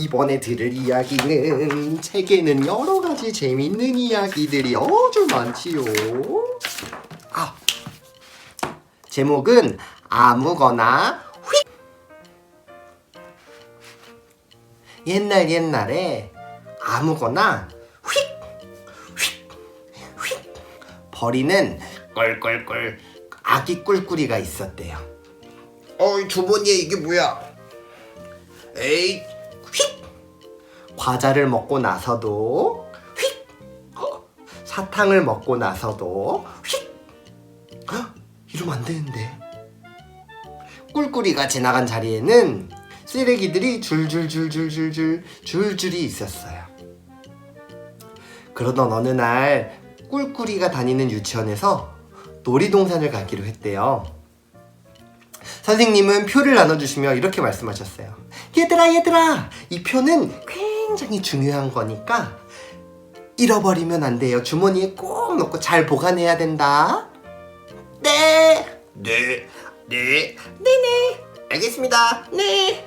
이번에 들을 이야기는 책에는 여러 가지 재밌는 이야기들이 아주 많지요. 아, 제목은 아무거나 휙. 옛날 옛날에 아무거나 휙, 휙, 휙 버리는 꿀꿀꿀 아기 꿀꿀이가 있었대요. 어이 주머니에 이게 뭐야? 에이 휙 과자를 먹고 나서도 휙 어, 사탕을 먹고 나서도 휙 헉, 이러면 안 되는데 꿀꿀이가 지나간 자리에는 쓰레기들이 줄줄줄줄줄줄 줄줄이 있었어요. 그러던 어느 날 꿀꿀이가 다니는 유치원에서 놀이동산을 가기로 했대요. 선생님은 표를 나눠주시며 이렇게 말씀하셨어요. 얘들아, 얘들아, 이 표는 굉장히 중요한 거니까 잃어버리면 안 돼요. 주머니에 꼭 넣고 잘 보관해야 된다. 네. 네. 네. 네네. 알겠습니다. 네.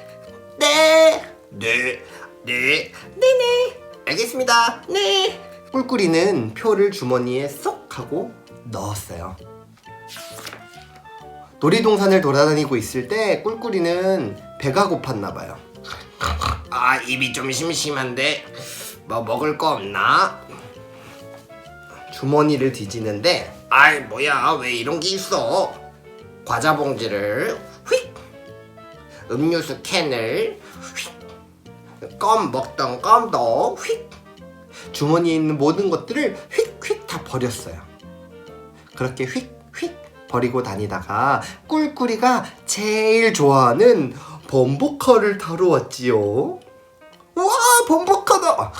네. 네. 네. 네네. 알겠습니다. 네. 꿀꿀이는 표를 주머니에 쏙 하고 넣었어요. 놀이동산을 돌아다니고 있을 때 꿀꿀이는 배가 고팠나 봐요. 아 입이 좀 심심한데 뭐 먹을 거 없나? 주머니를 뒤지는데 아이 뭐야 왜 이런 게 있어? 과자 봉지를 휙 음료수 캔을 휙 껌 먹던 껌도 휙 주머니에 있는 모든 것들을 휙휙 다 버렸어요. 그렇게 휙휙 버리고 다니다가 꿀꿀이가 제일 좋아하는 타러 왔지요. 와 범벅카다.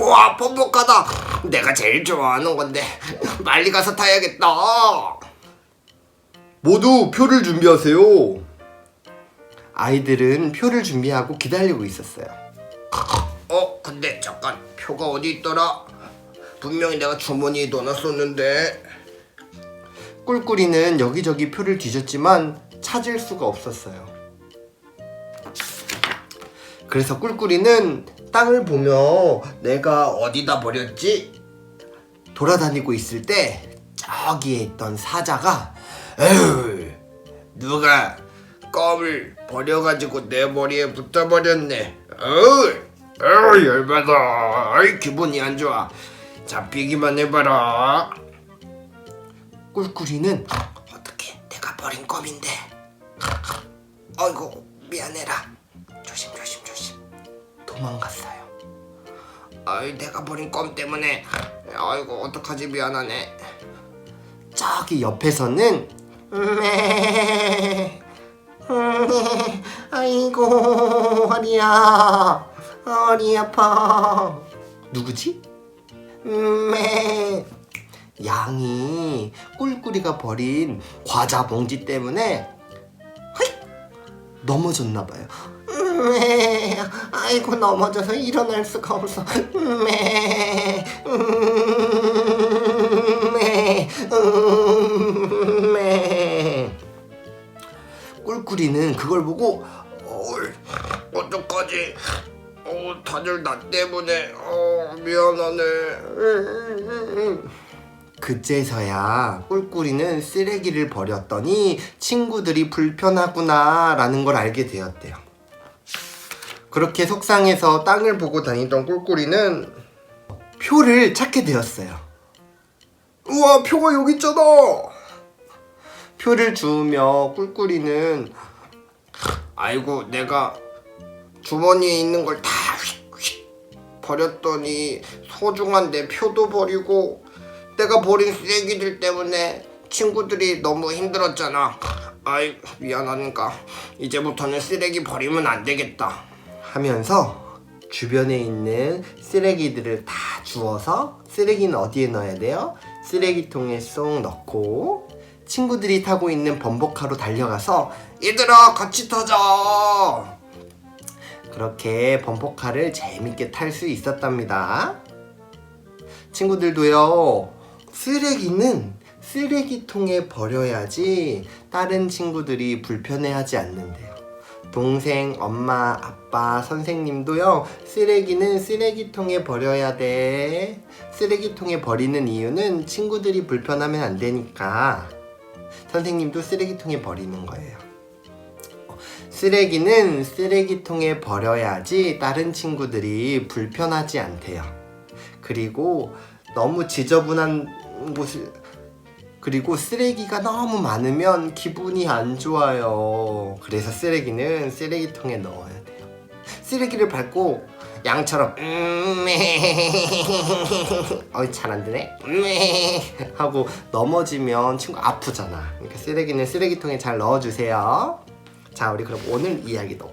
와 범벅카다. 내가 제일 좋아하는 건데 빨리 가서 타야겠다. 모두 표를 준비하세요. 아이들은 표를 준비하고 기다리고 있었어요. 어 근데 잠깐 표가 어디 있더라? 분명히 내가 주머니에 넣어놨었는데. 꿀꿀이는 여기저기 표를 뒤졌지만 찾을 수가 없었어요. 그래서 꿀꿀이는 땅을 보며 내가 어디다 버렸지? 돌아다니고 있을 때 저기에 있던 사자가 에휴 누가 껌을 버려가지고 내 머리에 붙어버렸네. 어우 열받아. 아이 기분이 안 좋아. 잡히기만 해봐라. 꿀꿀이는 어떻게 내가 버린 껌인데? 아이고 미안해라. 조심 조심 조심 도망갔어요. 아이 내가 버린 껌 때문에. 아이고 어떡하지 미안하네. 저기 옆에서는 매 아이고 허리야. 허리 아파. 누구지? 매 양이 꿀꿀이가 버린 과자 봉지 때문에 헐! 넘어졌나 봐요. 매, 아이고 넘어져서 일어날 수가 없어. 매, 음, 매, 음, 매. 꿀꿀이는 그걸 보고 어이, 어떡하지? 어, 다들 나 때문에 어, 미안하네. 그제서야 꿀꿀이는 쓰레기를 버렸더니 친구들이 불편하구나 라는 걸 알게 되었대요. 그렇게 속상해서 땅을 보고 다니던 꿀꿀이는 표를 찾게 되었어요. 우와, 표가 여기 있잖아! 표를 주우며 꿀꿀이는 아이고, 내가 주머니에 있는 걸다 휙휙 버렸더니 소중한 내 표도 버리고 내가 버린 쓰레기들 때문에 친구들이 너무 힘들었잖아. 아이 미안하니까 이제부터는 쓰레기 버리면 안 되겠다. 하면서 주변에 있는 쓰레기들을 다 주워서 쓰레기는 어디에 넣어야 돼요? 쓰레기통에 쏙 넣고 친구들이 타고 있는 범벅카로 달려가서 얘들아 같이 타자. 그렇게 범퍼카를 재밌게 탈 수 있었답니다. 친구들도요, 쓰레기는 쓰레기통에 버려야지 다른 친구들이 불편해하지 않는데요. 동생, 엄마, 아빠, 선생님도요. 쓰레기는 쓰레기통에 버려야 돼. 쓰레기통에 버리는 이유는 친구들이 불편하면 안 되니까. 선생님도 쓰레기통에 버리는 거예요. 어, 쓰레기는 쓰레기통에 버려야지 다른 친구들이 불편하지 않대요. 그리고 너무 지저분한 곳을 그리고 쓰레기가 너무 많으면 기분이 안 좋아요. 그래서 쓰레기는 쓰레기통에 넣어야 돼요. 쓰레기를 밟고 양처럼 음, 어이 잘 안 되네 음, 하고 넘어지면 친구 아프잖아. 그러니까 쓰레기는 쓰레기통에 잘 넣어주세요. 자 우리 그럼 오늘 이야기도